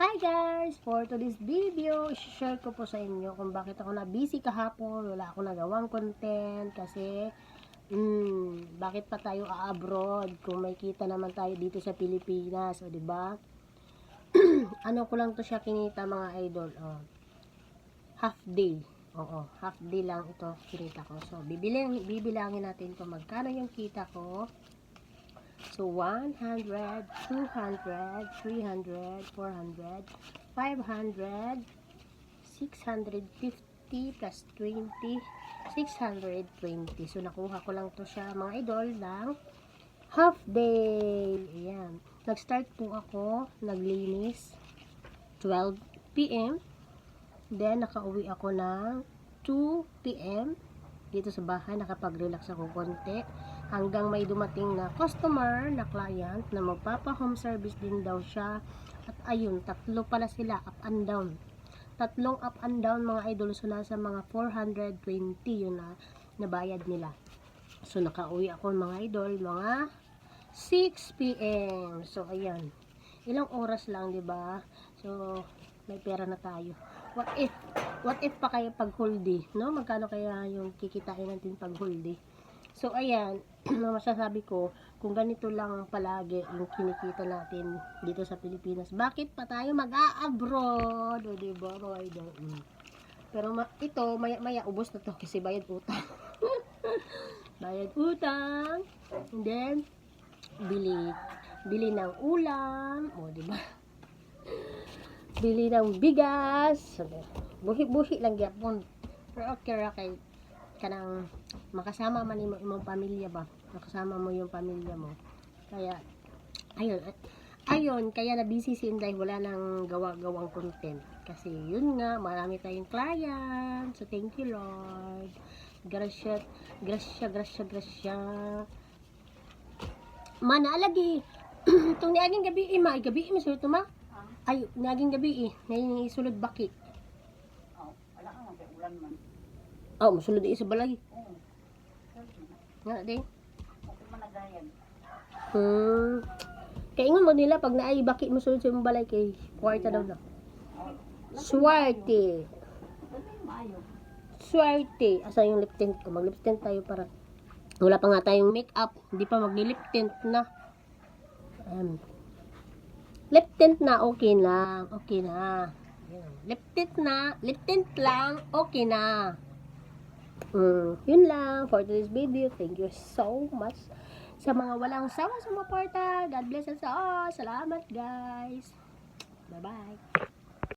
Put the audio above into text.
Hi guys! For today's video, share ko po sa inyo kung bakit ako na busy kahapon, wala akong nagawang content kasi hmm, bakit pa tayo a-abroad kung may kita naman tayo dito sa Pilipinas, o ba? ano ko lang to siya kinita mga idol, oh. Half day. Oo, half day lang ito kinita ko. So, bibilang, bibilangin natin kung magkano yung kita ko. So, 100, 200, 300, 400, 500, 650 plus 20, 620. So, nakuha ko lang to siya, mga idol, ng half day. Ayan. Nag-start po ako, naglinis, 12 p.m. Then, nakauwi ako ng 2 p.m. Dito sa bahay, nakapag-relax ako konti hanggang may dumating na customer na client na magpapa-home service din daw siya. At ayun, tatlo pala sila up and down. Tatlong up and down mga idol. So, nasa mga 420 yun na nabayad nila. So, nakauwi ako mga idol, mga 6 p.m. So, ayan. Ilang oras lang, di ba? So, may pera na tayo. What if, what if pa kayo pag whole day, no? Magkano kaya yung kikitain natin pag whole day? So, ayan, masasabi ko, kung ganito lang palagi yung kinikita natin dito sa Pilipinas, bakit pa tayo mag-a-abroad? O, diba, mga idol? Mm. Pero ma- ito, maya-maya, ubos na to kasi bayad utang. bayad utang. And then, bili, bili ng ulam. O, diba? Bili ng bigas. Buhi-buhi lang gyapon. Pero okay ra kay kanang makasama man imo imong pamilya ba? Makasama mo yung pamilya mo. Kaya ayun at ayun kaya na busy si Inday wala nang gawa-gawang content. Kasi yun nga marami tayong client so thank you Lord. Gracia gracia gracia gracia. Manalagi itong niaging gabi eh ma gabi eh masulot ma? Ay niaging gabi eh may sulod baki. Oh, wala ka nga, ulan man. Oh masulod eh sa balay Oo. nga nagayan. Hmm. Kaingon mo nila pag naay baki mo sulod sa imong balay kay kwarta daw na. Swerte. Swerte. Asa yung lip tint ko? Mag lip tint tayo para wala pa nga tayong makeup. Hindi pa mag lip tint na. Um, lip tint na okay lang. Okay na. Lip tint na. Lip tint lang. Okay na. Mm, yun lang for today's video. Thank you so much sa mga walang sawa sa mga porta. God bless us all. Salamat guys. Bye-bye.